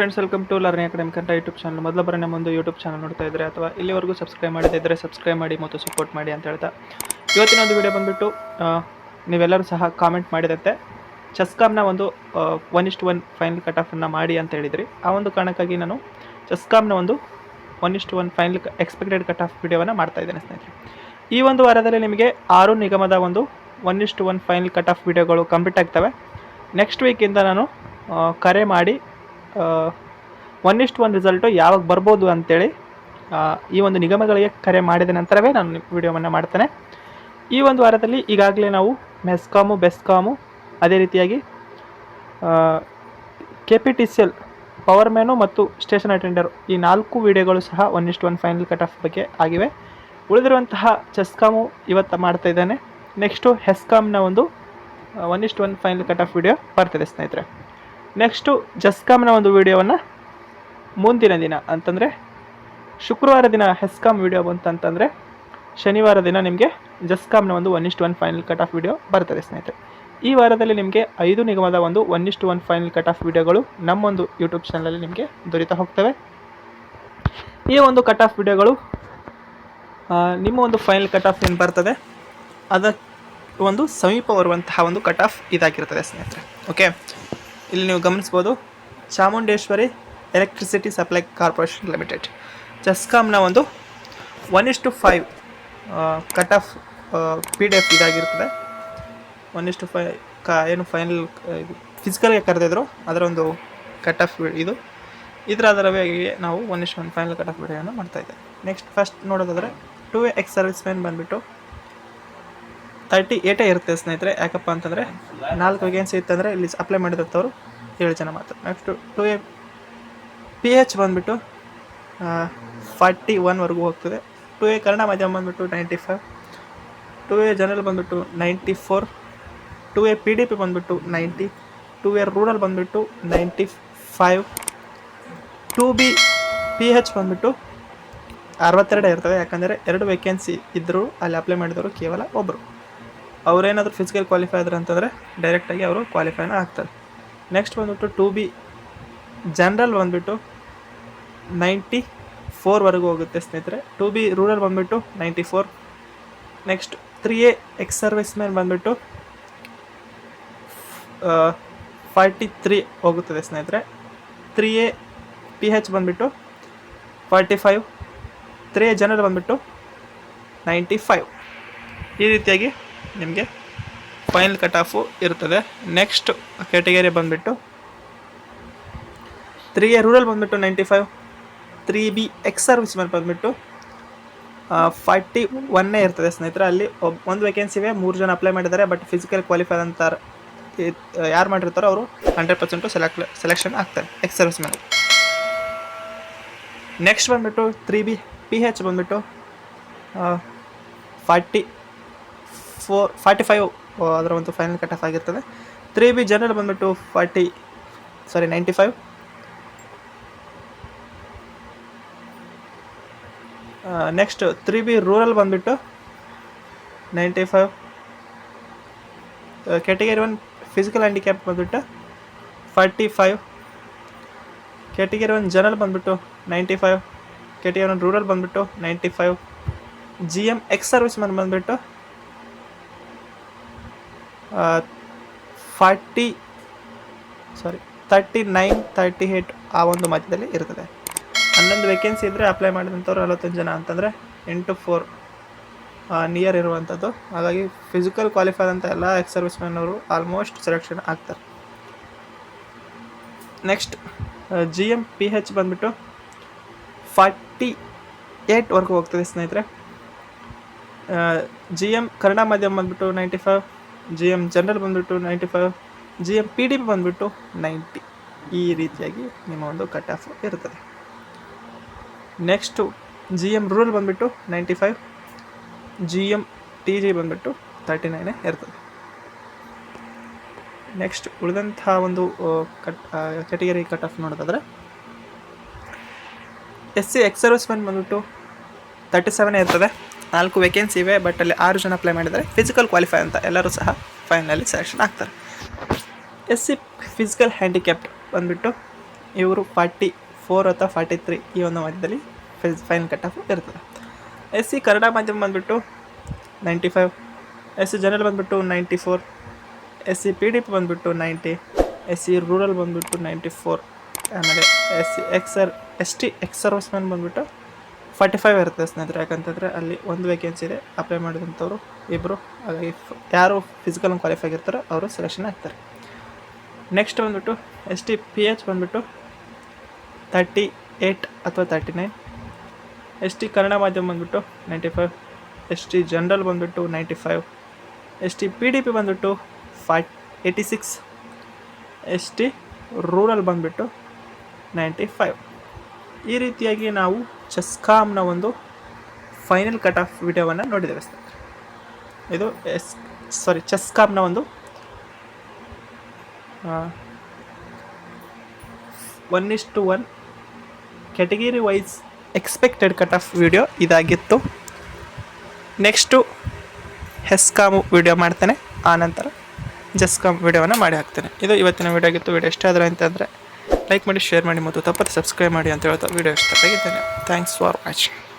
Friends welcome to learning academic ಅಂತ YouTube channel ಮೊದಲ ಬರೋ ನಮ್ಮ ಒಂದು ಯೂಟ್ಯೂಬ್ ಚಾನಲ್ ನೋಡ್ತಾ ಇದ್ದರೆ ಅಥವಾ ಇಲ್ಲಿವರೆಗೂ ಸಬ್ಸ್ಕ್ರೈಬ್ ಮಾಡದೇ ಇದ್ದರೆ ಸಬ್ಸ್ಕ್ರೈಬ್ ಮಾಡಿ ಮತ್ತು ಸಪೋರ್ಟ್ ಮಾಡಿ ಅಂತ ಹೇಳ್ತಾ. ಇವತ್ತಿನ ಒಂದು ವಿಡಿಯೋ ಬಂದುಬಿಟ್ಟು ನೀವೆಲ್ಲರೂ ಸಹ ಕಾಮೆಂಟ್ ಮಾಡಿದಂತೆ ಚೆಸ್ಕಾಮ್ನ ಒಂದು ಒನ್ ಇಷ್ಟು ಒನ್ ಫೈನಲ್ ಕಟ್ ಆಫನ್ನು ಮಾಡಿ ಅಂತ ಹೇಳಿದ್ರಿ. ಆ ಒಂದು ಕಾರಣಕ್ಕಾಗಿ ನಾನು ಚೆಸ್ಕಾಮ್ನ ಒಂದು ಒನ್ ಇಷ್ಟು one final expected cut off ವಿಡಿಯೋವನ್ನು ಮಾಡ್ತಾ ಇದ್ದೇನೆ ಸ್ನೇಹಿತರೆ. ಈ ಒಂದು ವಾರದಲ್ಲಿ ನಿಮಗೆ ಆರು ನಿಗಮದ ಒಂದು ಒನ್ ಇಷ್ಟು ಒನ್ ಫೈನಲ್ ಕಟ್ ಆಫ್ ವಿಡಿಯೋಗಳು ಕಂಪ್ಲೀಟ್ ಆಗ್ತವೆ. ನೆಕ್ಸ್ಟ್ ವೀಕಿಂದ ನಾನು ಕರೆ ಮಾಡಿ ಒನ್ ಇಷ್ಟು ಒನ್ ರಿಸಲ್ಟು ಯಾವಾಗ ಬರ್ಬೋದು ಅಂತೇಳಿ ಈ ಒಂದು ನಿಗಮಗಳಿಗೆ ಕರೆ ಮಾಡಿದ ನಂತರವೇ ನಾನು ವಿಡಿಯೋವನ್ನು ಮಾಡ್ತೇನೆ. ಈ ಒಂದು ವಾರದಲ್ಲಿ ಈಗಾಗಲೇ ನಾವು ಮೆಸ್ಕಾಮು ಬೆಸ್ಕಾಮು ಅದೇ ರೀತಿಯಾಗಿ K P T C L power man ಮತ್ತು ಸ್ಟೇಷನ್ ಅಟೆಂಡರು ಈ ನಾಲ್ಕು ವಿಡಿಯೋಗಳು ಸಹ ಒನ್ ಇಷ್ಟು ಒನ್ ಫೈನಲ್ ಕಟ್ ಆಫ್ ಬಗ್ಗೆ ಆಗಿವೆ. ಉಳಿದಿರುವಂತಹ ಚೆಸ್ಕಾಮು ಇವತ್ತು ಮಾಡ್ತಾ ಇದ್ದಾನೆ. ನೆಕ್ಸ್ಟು ಹೆಸ್ಕಾಮ್ನ ಒಂದು ಒನ್ ಇಷ್ಟು one final cut off video ಬರ್ತಿದೆ ಸ್ನೇಹಿತರೆ. ನೆಕ್ಸ್ಟು ಜಸ್ಕಾಮ್ನ ಒಂದು ವೀಡಿಯೋವನ್ನು ಮುಂದಿನ ದಿನ, ಅಂತಂದರೆ ಶುಕ್ರವಾರ ದಿನ ಹೆಸ್ಕಾಮ್ ವಿಡಿಯೋ ಬಂತಂತಂದರೆ ಶನಿವಾರ ದಿನ ನಿಮಗೆ ಜಸ್ಕಾಮ್ನ ಒಂದು ಒನ್ ಇಷ್ಟು one final cut off video ಬರ್ತದೆ, ಸ್ನೇಹಿತರೆ. ಈ ವಾರದಲ್ಲಿ ನಿಮಗೆ ಐದು ನಿಗಮದ ಒಂದು ಒನ್ ಇಷ್ಟು ಒನ್ ಫೈನಲ್ ಕಟ್ ಆಫ್ ವೀಡಿಯೋಗಳು ನಮ್ಮೊಂದು ಯೂಟ್ಯೂಬ್ ಚಾನಲಲ್ಲಿ ನಿಮಗೆ ದೊರೀತಾ ಹೋಗ್ತವೆ. ಈ ಒಂದು ಕಟ್ ಆಫ್ ವಿಡಿಯೋಗಳು ನಿಮ್ಮ ಒಂದು ಫೈನಲ್ ಕಟ್ ಆಫ್ ಏನು ಬರ್ತದೆ, ಅದಕ್ಕೆ ಒಂದು ಸಮೀಪ ಬರುವಂತಹ ಒಂದು ಕಟ್ ಆಫ್ ಇದಾಗಿರ್ತದೆ, ಸ್ನೇಹಿತರೆ. ಓಕೆ? ಇಲ್ಲಿ ನೀವು ಗಮನಿಸ್ಬೋದು, Chamundeshwari electricity supply corporation limited ಜಸ್ಕಾಮ್ನ ಒಂದು one is two five cut off P D F ಇದಾಗಿರ್ತದೆ. One is two five ಕ, ಏನು ಫೈನಲ್ ಫಿಸಿಕಲ್ಗೆ ಕರೆದಿದ್ರು ಅದರ ಒಂದು ಕಟ್ ಆಫ್ ಇದು. ಇದರ ಅದರವಾಗಿ ನಾವು one is one final cut off ವಿಡಿಯೋನ ಮಾಡ್ತಾಯಿದ್ದೆ ನೆಕ್ಸ್ಟ್ ಫಸ್ಟ್ ನೋಡೋದಾದರೆ ಟು ಎಕ್ಸ್ ಸರ್ವಿಸ್ ಮ್ಯಾನ್ ಬಂದುಬಿಟ್ಟು ತರ್ಟಿ ಏಟೇ ಇರುತ್ತೆ ಸ್ನೇಹಿತರೆ. ಯಾಕಪ್ಪ ಅಂತಂದರೆ ನಾಲ್ಕು ವೇಕೆನ್ಸಿ ಇತ್ತಂದರೆ ಇಲ್ಲಿ ಅಪ್ಲೈ ಮಾಡಿದಂಥವ್ರು ಏಳು ಜನ ಮಾತ್ರ. Next two A P H ಬಂದುಬಿಟ್ಟು ಫಾರ್ಟಿ ಒನ್ವರೆಗೂ ಹೋಗ್ತದೆ. ಟು ಎ ಕನ್ನಡ ಮಾಧ್ಯಮ ಬಂದುಬಿಟ್ಟು ninety five two A general ಬಂದುಬಿಟ್ಟು ninety four two A P D P ಬಂದುಬಿಟ್ಟು ನೈಂಟಿ ಟು ಎ ರೂರಲ್ ಬಂದುಬಿಟ್ಟು ninety five two B P H ಬಂದುಬಿಟ್ಟು ಅರವತ್ತೆರಡು ಇರ್ತವೆ ಯಾಕಂದರೆ ಎರಡು ವೇಕೆನ್ಸಿ ಇದ್ದರೂ ಅಲ್ಲಿ ಅಪ್ಲೈ ಮಾಡಿದವರು ಕೇವಲ ಒಬ್ಬರು ಅವರೇನಾದರೂ ಫಿಸಿಕಲ್ ಕ್ವಾಲಿಫೈ ಆದ್ರೆ ಅಂತಂದರೆ ಡೈರೆಕ್ಟಾಗಿ ಅವರು ಕ್ವಾಲಿಫೈನ ಆಗ್ತಾರೆ ನೆಕ್ಸ್ಟ್ ಬಂದುಬಿಟ್ಟು ಟು ಬಿ ಜನ್ರಲ್ ಬಂದುಬಿಟ್ಟು ನೈಂಟಿ ಫೋರ್ವರೆಗೂ ಹೋಗುತ್ತೆ ಸ್ನೇಹಿತರೆ. ಟು ಬಿ ರೂರಲ್ ಬಂದುಬಿಟ್ಟು ninety four next three A X service man ಬಂದುಬಿಟ್ಟು ಫಾರ್ಟಿ ತ್ರೀ ಹೋಗುತ್ತದೆ ಸ್ನೇಹಿತರೆ. ತ್ರೀ ಎ ಪಿ ಹೆಚ್ ಬಂದುಬಿಟ್ಟು forty five three A general ಬಂದುಬಿಟ್ಟು ನೈಂಟಿ ಫೈವ್ ಈ ರೀತಿಯಾಗಿ ನಿಮಗೆ? ಫೈನಲ್ ಕಟ್ ಆಫು ಇರ್ತದೆ. ನೆಕ್ಸ್ಟ್ ಕ್ಯಾಟಗರಿ ಬಂದುಬಿಟ್ಟು ತ್ರೀ ಎ ರೂರಲ್ ಬಂದುಬಿಟ್ಟು ninety five three B X service ಮೇಲೆ ಬಂದುಬಿಟ್ಟು ಫಾರ್ಟಿ ಒನ್ನೇ ಇರ್ತದೆ ಸ್ನೇಹಿತರೆ. ಅಲ್ಲಿ ಒಬ್, ಒಂದು ವೇಕೆನ್ಸಿ ಮೂರು ಜನ ಅಪ್ಲೈ ಮಾಡಿದ್ದಾರೆ ಬಟ್ ಫಿಸಿಕಲ್ ಕ್ವಾಲಿಫೈ ಅಂತಾರೆ ಯಾರು ಮಾಡಿರ್ತಾರೋ ಅವರು ಹಂಡ್ರೆಡ್ ಪರ್ಸೆಂಟು ಸೆಲೆಕ್ಟ್ ಸೆಲೆಕ್ಷನ್ ಆಗ್ತಾರೆ ಎಕ್ಸ್ ಸರ್ವಿಸ್ ಮೇಲೆ. ನೆಕ್ಸ್ಟ್ ಬಂದುಬಿಟ್ಟು ತ್ರೀ ಬಿ ಪಿ ಹೆಚ್ ಬಂದುಬಿಟ್ಟು ಫಾರ್ಟಿ ಫೋರ್ ಫಾರ್ಟಿ ಫೈವ್ ಅದರ ಒಂದು ಫೈನಲ್ ಕಟ್ ಆಫ್ ಆಗಿರ್ತದೆ. ತ್ರೀ ಬಿ ಜನರಲ್ ಬಂದುಬಿಟ್ಟು forty sorry ninety five next three B rural ಬಂದುಬಿಟ್ಟು ninety five category one physical handicap ಬಂದ್ಬಿಟ್ಟು forty five category one general ಬಂದುಬಿಟ್ಟು ninety five category one rural ಬಂದುಬಿಟ್ಟು ninety five G M X service man ಬಂದುಬಿಟ್ಟು forty sorry thirty nine thirty eight ಆ ಒಂದು ಮಧ್ಯದಲ್ಲಿ ಇರ್ತದೆ. ಹನ್ನೊಂದು ವೇಕೆನ್ಸಿ ಇದ್ದರೆ ಅಪ್ಲೈ ಮಾಡಿದಂಥವ್ರು ನಲವತ್ತೊಂದು ಜನ ಅಂತಂದರೆ ಎಂಟು ಫೋರ್ ನಿಯರ್ ಇರುವಂಥದ್ದು. ಹಾಗಾಗಿ ಫಿಸಿಕಲ್ ಕ್ವಾಲಿಫೈಡ್ ಅಂತ ಎಲ್ಲ ಎಕ್ಸ್ ಸರ್ವಿಸ್ ಮ್ಯಾನ್ ಅವರು ಆಲ್ಮೋಸ್ಟ್ ಸೆಲೆಕ್ಷನ್ ಆಗ್ತಾರೆ. Next G M P H ಬಂದುಬಿಟ್ಟು ಫಾರ್ಟಿ ಏಯ್ಟ್ವರೆಗೂ ಹೋಗ್ತದೆ ಸ್ನೇಹಿತರೆ. ಜಿ ಎಂ ಕನ್ನಡ ಮಾಧ್ಯಮ ಬಂದುಬಿಟ್ಟು ninety five G M general ಬಂದುಬಿಟ್ಟು ninety five G M P D P ಬಂದುಬಿಟ್ಟು ನೈಂಟಿ ಈ ರೀತಿಯಾಗಿ ನಿಮ್ಮ ಒಂದು ಕಟ್ ಆಫ್ ಇರ್ತದೆ ನೆಕ್ಸ್ಟು ಜಿ ಎಂ ರೂರಲ್ ಬಂದುಬಿಟ್ಟು ninety five G M T G ಬಂದುಬಿಟ್ಟು ತರ್ಟಿ ನೈನೇ ಇರ್ತದೆ. ನೆಕ್ಸ್ಟ್ ಉಳಿದಂತಹ ಒಂದು ಕಟ್ ಕ್ಯಾಟಗರಿ ಕಟ್ ಆಫ್ ನೋಡೋದಾದ್ರೆ ಎಸ್ ಸಿ ಎಕ್ಸ್ ಬಂದ್ಬಿಟ್ಟು ತರ್ಟಿ ಸೆವೆನೇ ಇರ್ತದೆ. ನಾಲ್ಕು ವೇಕೆನ್ಸಿ ಇವೆ ಬಟ್ ಅಲ್ಲಿ ಆರು ಜನ ಅಪ್ಲೈ ಮಾಡಿದರೆ ಫಿಸಿಕಲ್ ಕ್ವಾಲಿಫೈ ಅಂತ ಎಲ್ಲರೂ ಸಹ ಫೈನಲಿ ಸೆಲೆಕ್ಷನ್ ಆಗ್ತಾರೆ. ಎಸ್ ಸಿ ಫಿಸಿಕಲ್ ಹ್ಯಾಂಡಿಕ್ಯಾಪ್ ಬಂದುಬಿಟ್ಟು ಇವರು ಫಾರ್ಟಿ ಫೋರ್ ಅಥವಾ ಫಾರ್ಟಿ ತ್ರೀ ಈ ಒಂದು ಮಧ್ಯದಲ್ಲಿ ಫೈನಲ್ ಕಟ್ ಆಫ್ ಇರ್ತದೆ. ಎಸ್ ಸಿ ಕನ್ನಡ ಮಾಧ್ಯಮ ಬಂದುಬಿಟ್ಟು ninety five S C general ಬಂದುಬಿಟ್ಟು ninety four S C P D P ಬಂದುಬಿಟ್ಟು ನೈಂಟಿ ಎಸ್ ಸಿ ರೂರಲ್ ಬಂದುಬಿಟ್ಟು ನೈಂಟಿ ಫೋರ್ ಆಮೇಲೆ ಎಸ್ ಸಿ ಎಕ್ಸರ್ ಎಸ್ ಟಿ ಎಕ್ಸ್ ಬಂದುಬಿಟ್ಟು ಫಾರ್ಟಿ ಫೈವ್ ಇರುತ್ತೆ ಸ್ನೇಹಿತರೆ, ಯಾಕಂತಂದರೆ ಅಲ್ಲಿ ಒಂದು ವೇಕೆನ್ಸಿ ಇದೆ ಅಪ್ಲೈ ಮಾಡಿದಂಥವ್ರು ಇಬ್ಬರು ಹಾಗಾಗಿ ಯಾರು ಫಿಸಿಕಲ್ ಕ್ವಾಲಿಫೈ ಆಗಿರ್ತಾರೋ ಅವರು ಸೆಲೆಕ್ಷನ್ ಆಗ್ತಾರೆ. ನೆಕ್ಸ್ಟ್ ಬಂದುಬಿಟ್ಟು ಎಸ್ ಟಿ ಪಿ ಎಚ್ ಬಂದುಬಿಟ್ಟು ತರ್ಟಿ ಏಯ್ಟ್ ಅಥವಾ thirty nine S T Kannada ಮಾಧ್ಯಮ ಬಂದುಬಿಟ್ಟು ninety five S T general ಬಂದುಬಿಟ್ಟು ninety five S T P D P ಬಂದುಬಿಟ್ಟು five eighty six S T rural ಬಂದುಬಿಟ್ಟು ninety five ಈ ರೀತಿಯಾಗಿ ನಾವು ಚೆಸ್ಕಾಮ್ನ ಒಂದು ಫೈನಲ್ ಕಟ್ ಆಫ್ ವಿಡಿಯೋವನ್ನು ನೋಡಿದ್ದೇವೆ ಇದು ಎಸ್, ಸಾರಿ, ಚೆಸ್ಕಾಮ್ನ ಒಂದು one is two one category wise expected cut off video ಇದಾಗಿತ್ತು. ನೆಕ್ಸ್ಟು ಹೆಸ್ಕಾಮ್ ವಿಡಿಯೋ ಮಾಡ್ತೇನೆ. ಆನಂತರ ಜಸ್ಕಾಮ್ ವಿಡಿಯೋವನ್ನು ಮಾಡಿ ಹಾಕ್ತೇನೆ. ಇದು ಇವತ್ತಿನ ವಿಡಿಯೋ ಆಗಿತ್ತು. ವಿಡಿಯೋ ಇಷ್ಟ ಆದರೆ ಅಂತಂದರೆ ಲೈಕ್ ಮಾಡಿ ಶೇರ್ ಮಾಡಿ ಮತ್ತು ತಪ್ಪದೆ ಸಬ್ಸ್ಕ್ರೈಬ್ ಮಾಡಿ ಅಂತ ಹೇಳ್ತಾ ವಿಡಿಯೋ ಇಷ್ಟಪಟ್ಟಿದ್ದೇನೆ ಥ್ಯಾಂಕ್ಸ್ ಫಾರ್ ವಾಚಿಂಗ್